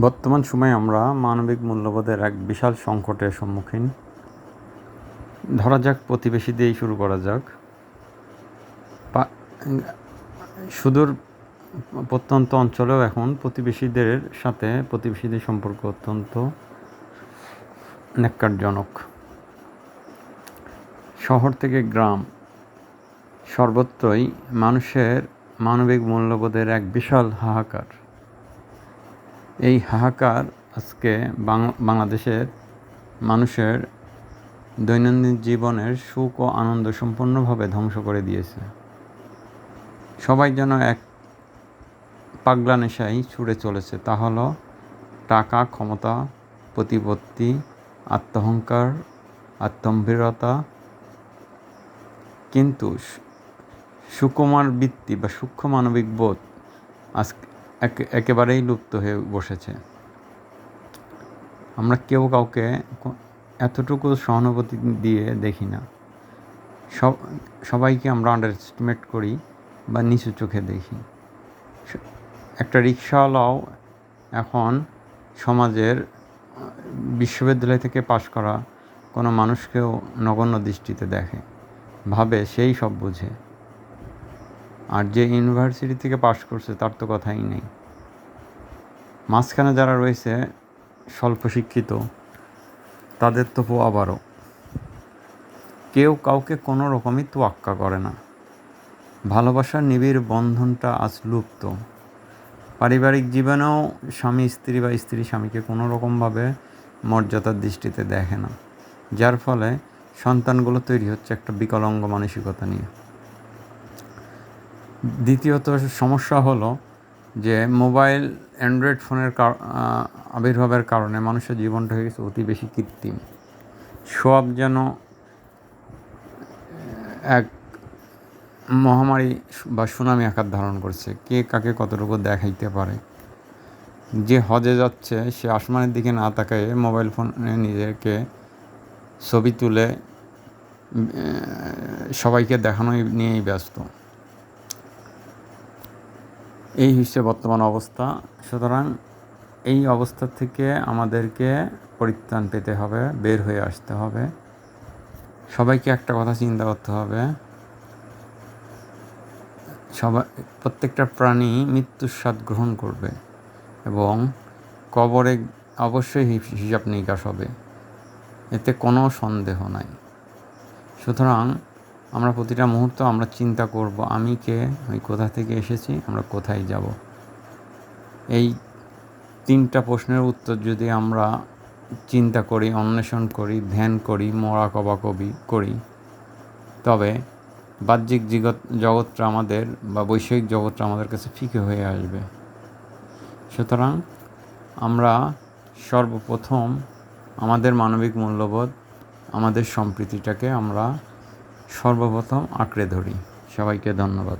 বর্তমান সময়ে আমরা মানবিক মূল্যবোধের এক বিশাল সংকটের সম্মুখীন। ধরা যাক প্রতিবেশী দিয়েই শুরু করা যাক। সুদূর প্রত্যন্ত অঞ্চলেও এখন প্রতিবেশীদের সাথে প্রতিবেশীদের সম্পর্ক অত্যন্ত ন্যাক্কারজনক। শহর থেকে গ্রাম সর্বত্রই মানুষের মানবিক মূল্যবোধের এক বিশাল হাহাকার। এই হাহাকার আজকে বাংলাদেশের মানুষের দৈনন্দিন জীবনের সুখ ও আনন্দ সম্পূর্ণভাবে ধ্বংস করে দিয়েছে। সবাই যেন এক পাগলা নেশায় ছুড়ে চলেছে, তা হলো টাকা, ক্ষমতা, প্রতিপত্তি, আত্মহংকার আত্মম্ভীরতা কিন্তু সুকুমার বৃত্তি বা সূক্ষ্ম মানবিক বোধ আজ একে- একেবারেই লুপ্ত হয়ে বসেছে। আমরা কেউ কাউকে এতটুকু সহানুভূতি দিয়ে দেখি না। সব, সবাইকে আমরা আন্ডার এস্টিমেট করি বা নিচু চোখে দেখি। একটা রিক্সাওয়ালাও এখন সমাজের, বিশ্ববিদ্যালয় থেকে পাশ করা কোনো মানুষকেও নগণ্য দৃষ্টিতে দেখে। ভাবে সেই সব বুঝে। আর যে ইউনিভার্সিটি থেকে পাশ করছে, তার তো কথাই নেই। মাঝখানে যারা রয়েছে, স্বল্প শিক্ষিত, তাদের তো আবারও। কেউ কাউকে কোনো রকমই তোয়াক্কা করে না। ভালোবাসার নিবিড় বন্ধনটা আজ লুপ্ত। পারিবারিক জীবনেও স্বামী, স্ত্রী বা স্ত্রী স্বামীকে কোনো রকমভাবে মর্যাদার দৃষ্টিতে দেখে না। যার ফলে সন্তানগুলো তৈরি হচ্ছে একটা বিকলাঙ্গ মানসিকতা নিয়ে। দ্বিতীয়ত সমস্যা হলো যে মোবাইল অ্যান্ড্রয়েড ফোনের আবির্ভাবের কারণে মানুষের জীবনটা হয়ে গেছে অতি বেশি কৃত্রিম। সব যেন এক মহামারী বা সুনামি আকার ধারণ করছে, কে কাকে কতটুকু দেখাইতে পারে। যে হজে যাচ্ছে, সে আসমানের দিকে না তাকায় মোবাইল ফোনে নিজেকে ছবি তুলে সবাইকে দেখানো নিয়েই ব্যস্ত। এই হচ্ছে বর্তমান অবস্থা। সুতরাং এই অবস্থা থেকে আমাদেরকে পরিত্রাণ পেতে হবে, বের হয়ে আসতে হবে। সবাইকে একটা কথা চিন্তা করতে হবে। সবাই, প্রত্যেকটা প্রাণী মৃত্যুর স্বাদ গ্রহণ করবে এবং কবরে অবশ্যই হিসাব নিকাশ হবে। এতে কোনো সন্দেহ নাই। সুতরাং আমরা প্রতিটা মুহূর্ত আমরা চিন্তা করব, আমি কে, আমি কোথা থেকে এসেছি, আমরা কোথায় যাব? এই তিনটা প্রশ্নের উত্তর যদি আমরা চিন্তা করি, অন্বেষণ করি, ধ্যান করি, মরা কবাকবি করি, তবে বাহ্যিক জগৎ জগৎটা আমাদের বা বৈষয়িক জগৎটা আমাদের কাছে ফিকে হয়ে আসবে। সুতরাং আমরা সর্বপ্রথম আমাদের মানবিক মূল্যবোধ, আমাদের সম্প্রীতিটাকে আমরা সর্বপ্রথম আঁকড়ে ধরি। সবাইকে ধন্যবাদ।